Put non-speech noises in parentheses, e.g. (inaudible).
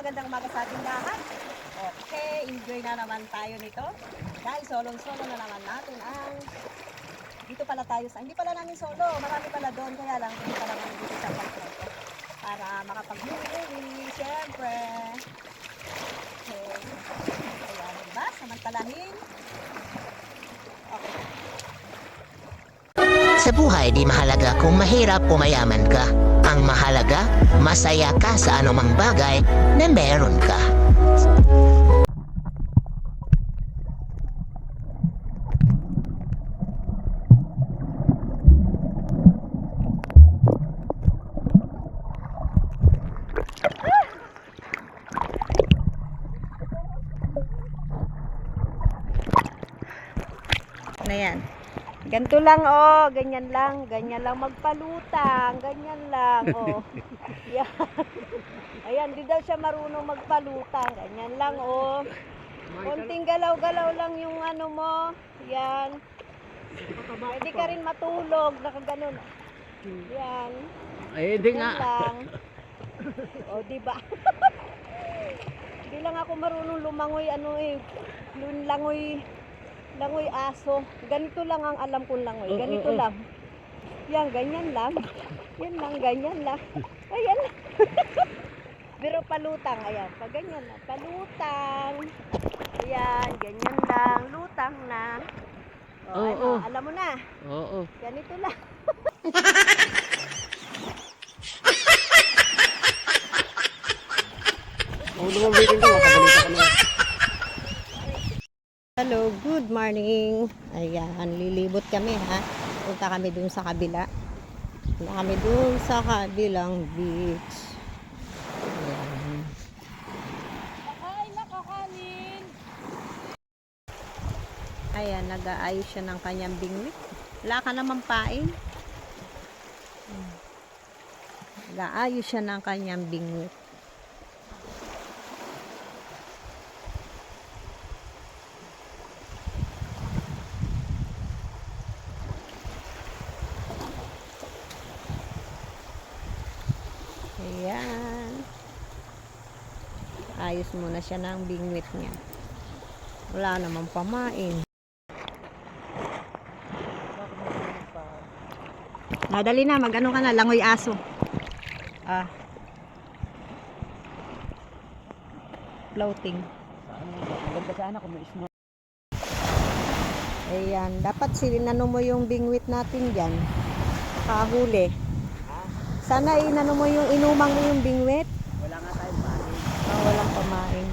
magandang umaga sa ating lahat. Okay, enjoy na naman tayo nito. Dahil solong-solo na naman natin ang dito pala tayo sa, hindi pala namin solo, marami pala doon, kaya lang hindi pala namin dito sa pagkakot. Para makapag-movie, syempre. Okay. Ayan, diba? Samantalahin. Okay. Sa buhay, di mahalaga kung mahirap o mayaman ka. Ang mahalaga, masaya ka sa anumang bagay na meron ka. na yan. Ganito lang oh, ganyan lang, ganyan lang magpalutang, ganyan lang oh. (laughs) Yan. Ayan, di daw siya marunong magpalutang, ganyan lang oh. Konting galaw-galaw lang yung ano mo. Yan. Pwede ka rin matulog, nakaganon. Yan. Ay, hindi Yan nga. lang. (laughs) O, di ba? (laughs) Hindi lang ako marunong lumangoy ano eh. lun- Langoy aso. Ganito lang ang alam kong langoy. Oo, Ganito oo. lang. Yan, ganyan lang. Yan lang, ganyan lang. Ayan lang. (laughs) Pero palutang, ayan. Pag ganyan lang, palutang. Ayan, ganyan lang. Lutang na. O, Oo, ano, oo. alam mo na. Oo. Ganito lang. Ang lumabitin ko, makabalita ka na. Hello, good morning. Ayan, lilibot kami ha. Punta kami dun sa kabila. Punta kami dun sa kabilang beach. Ayan. Ayan, nag-aayos siya ng kanyang bingwit. Wala ka naman pain. Hmm. Nag-aayos siya ng kanyang bingwit. Ayan. Ayos muna siya ng bingwit niya. Wala namang pamain. Nadali na, mag-ano ka na, langoy aso. Ah. Floating. Maganda sana kung may small. Ayan, dapat sinano mo yung bingwit natin dyan. Kahuli. Sana inano mo yung inumang mo yung bingwit. Wala nga tayong pamain. Oh, walang pamain.